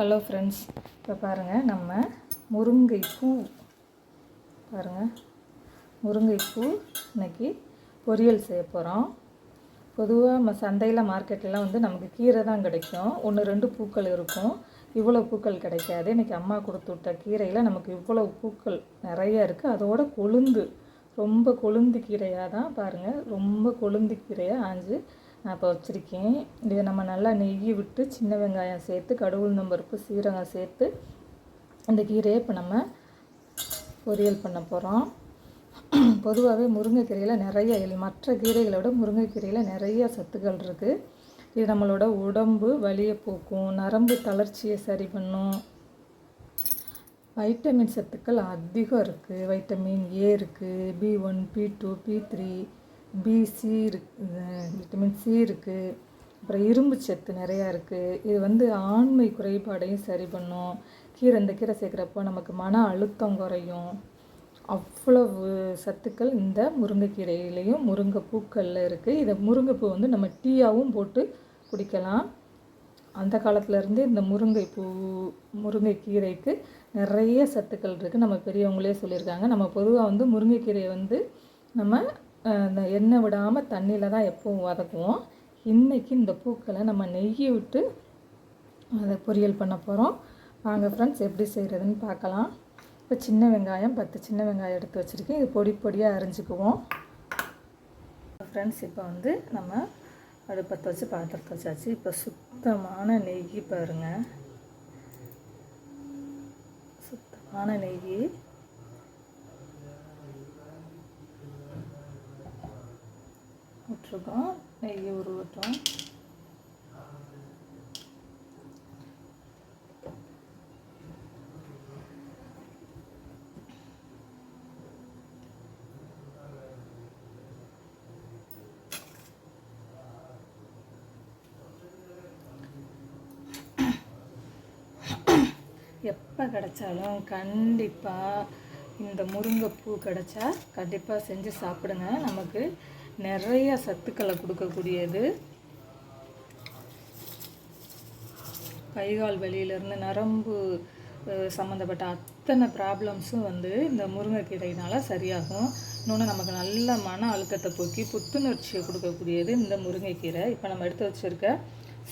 Hello friends இப்போ பாருங்கள் நம்ம முருங்கை பூ பாருங்கள் முருங்கை பூ இன்னைக்கு பொரியல் செய்ய போகிறோம் பொதுவாக நம்ம சந்தையில் மார்க்கெட்லலாம் வந்து நமக்கு கீரை தான் கிடைக்கும். ஒன்று ரெண்டு பூக்கள் இருக்கும். இவ்வளோ பூக்கள் கிடைக்காது. இன்றைக்கி அம்மா கொடுத்து விட்ட கீரையில் நமக்கு இவ்வளோ பூக்கள் நிறைய இருக்குது அதோட கொழுந்து. ரொம்ப கொழுந்து கீரையாக தான் பாருங்கள் ரொம்ப கொழுந்து கீரையாக ஆஞ்சு. நான் இப்போ வச்சுருக்கேன். இதை நம்ம நல்லா நெய் விட்டு சின்ன வெங்காயம் சேர்த்து கடவுள் நம்பருப்பு சீரகம் சேர்த்து அந்த கீரையை இப்போ நம்ம பொரியல் பண்ண போகிறோம் பொதுவாகவே முருங்கைக்கீரையில் நிறைய மற்ற கீரைகளை விட முருங்கைக்கீரையில் நிறைய சத்துக்கள் இருக்குது இது நம்மளோட உடம்பு வலியை போக்கும் நரம்பு தளர்ச்சியை சரி பண்ணும். வைட்டமின் சத்துக்கள் அதிகம் இருக்குது வைட்டமின் ஏ இருக்குது B one B two B three. PC இருக்கு விட்டமின் சி இருக்குது அப்புறம் இரும்பு சத்து நிறையா இருக்குது இது வந்து ஆண்மை குறைபாடையும் சரி பண்ணும். கீரை இந்த கீரை சேர்க்குறப்போ நமக்கு மன அழுத்தம் குறையும். அவ்வளவு சத்துக்கள் இந்த முருங்கைக்கீரையிலையும் முருங்கை பூக்களில் இருக்குது இதை முருங்கைப்பூ வந்து நம்ம டீயாகவும் போட்டு குடிக்கலாம். அந்த காலத்துலேருந்தே இந்த முருங்கை பூ முருங்கைக்கீரைக்கு நிறைய சத்துக்கள் இருக்குது நம்ம பெரியவங்களே சொல்லியிருக்காங்க. நம்ம பொதுவாக வந்து முருங்கைக்கீரையை வந்து நம்ம இந்த எண்ணெய் விடாமல் தண்ணியில் தான் எப்பவும் வதக்குவோம். இன்றைக்கி இந்த பூக்களை நம்ம நெய்யை விட்டு அதை பொரியல் பண்ண போகிறோம் வாங்க ஃப்ரெண்ட்ஸ் எப்படி செய்கிறதுன்னு பார்க்கலாம். இப்போ சின்ன வெங்காயம் பத்து சின்ன வெங்காயம் எடுத்து வச்சுருக்கேன். இது பொடி பொடியாக அரிஞ்சுக்குவோம். ஃப்ரெண்ட்ஸ் இப்போ வந்து நம்ம அடுப்பத்தை வச்சு பாத்திரத்தை வச்சாச்சு இப்போ சுத்தமான நெய் பாருங்கள் சுத்தமான நெய். போட்டிருக்கோம். நெய் உருவட்டும். எப்போ கிடைச்சாலும் கண்டிப்பாக இந்த முருங்கைப்பூ கிடைச்சா கண்டிப்பாக செஞ்சு சாப்பிடுங்க. நமக்கு நிறைய சத்துக்களை கொடுக்கக்கூடியது. கைகால் வலியிலேருந்து நரம்பு சம்மந்தப்பட்ட அத்தனை ப்ராப்ளம்ஸும் வந்து இந்த முருங்கைக்கீரையினால் சரியாகும். இன்னொன்று நமக்கு நல்ல மன அழுத்தத்தை போக்கி புத்துணர்ச்சியை கொடுக்கக்கூடியது இந்த முருங்கைக்கீரை. இப்போ நம்ம எடுத்து வச்சுருக்க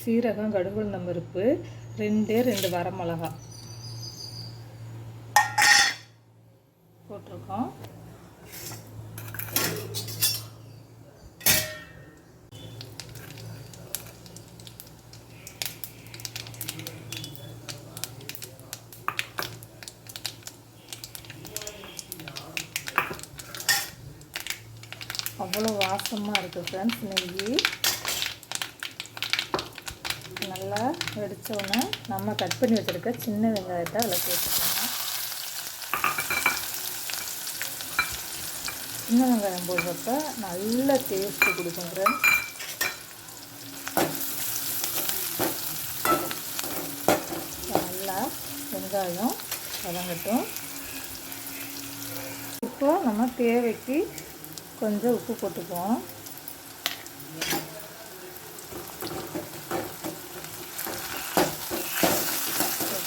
சீரகம் கடுகுள் பருப்பு ரெண்டே ரெண்டு வரமிளகா போட்டிருக்கோம். அவ்வளோ வாசமாக இருக்குது ஃப்ரெண்ட்ஸ் நெய். நல்லா வெடித்தோடனே நம்ம கட் பண்ணி வச்சுருக்க சின்ன வெங்காயத்தை அதில் சேர்த்துக்கலாம். சின்ன வெங்காயம் போடுறப்ப நல்ல டேஸ்ட்டு கொடுக்கும் ஃப்ரெண்ட்ஸ் நல்லா வெங்காயம் வதங்கட்டும். இப்போ நம்ம தேவைக்கு கொஞ்சம் உப்பு போட்டுக்குவோம்.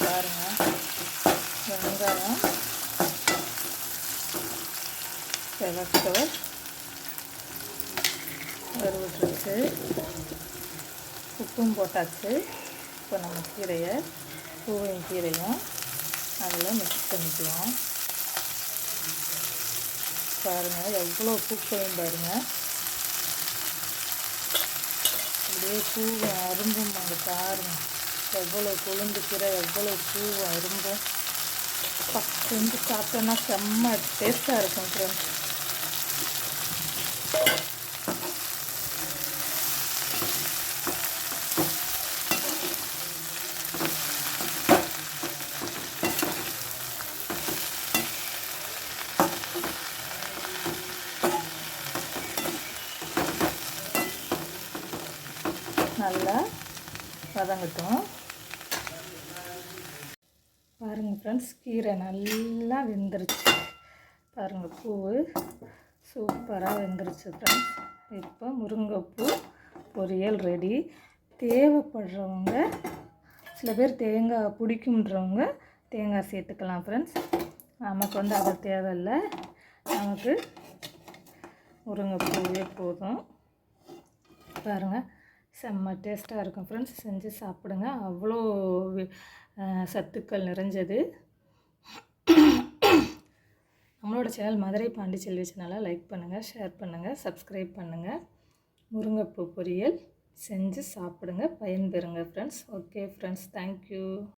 பாருங்கள் பாருங்க. வெங்காயம். செவக்க வறுவிட்டுருச்சு உப்பும் போட்டாச்சு. இப்போ நம்ம கீரையை பூவையும் கீரையும் அதில் மிக்ஸ் பண்ணிக்குவோம் பாருங்கள் எவ்வளோ பூக்களையும் பாருங்கள் அப்படியே பூவும் அரும்பும் அங்கே பாருங்கள் எவ்வளோ கொழுந்து எவ்வளோ பூவும் அரும்பும். அப்பா, செஞ்சு சாப்பிட்டோன்னா செம்ம டேஸ்ட்டாக இருக்கும் ஃப்ரெண்ட்ஸ் நல்லா வதங்கட்டும். பாருங்கள் ஃப்ரெண்ட்ஸ் கீரை நல்லா வெந்துருச்சு. பாருங்கள் பூ சூப்பராக வெந்துருச்சு ஃப்ரெண்ட்ஸ் இப்போ முருங்கைப்பூ பொரியல் ரெடி தேவைப்படுறவங்க சில பேர் தேங்காய் பிடிக்குன்றவங்க தேங்காய் சேர்த்துக்கலாம் ஃப்ரெண்ட்ஸ் நமக்கு வந்து அது தேவையில்லை. நமக்கு முருங்கைப்பூவே போதும். பாருங்கள் செம்ம டேஸ்ட்டாக இருக்கும். ஃப்ரெண்ட்ஸ் செஞ்சு சாப்பிடுங்க. அவ்வளோ சத்துக்கள் நிறைஞ்சது. நம்மளோட சேனல் மதுரை பாண்டிச்செல்வி சேனலை லைக் பண்ணுங்கள் ஷேர் பண்ணுங்கள் சப்ஸ்கிரைப் பண்ணுங்கள் முருங்கைப்பூ பொரியல் செஞ்சு சாப்பிடுங்க. பயன்பெறுங்க friends. Okay friends. Thank you.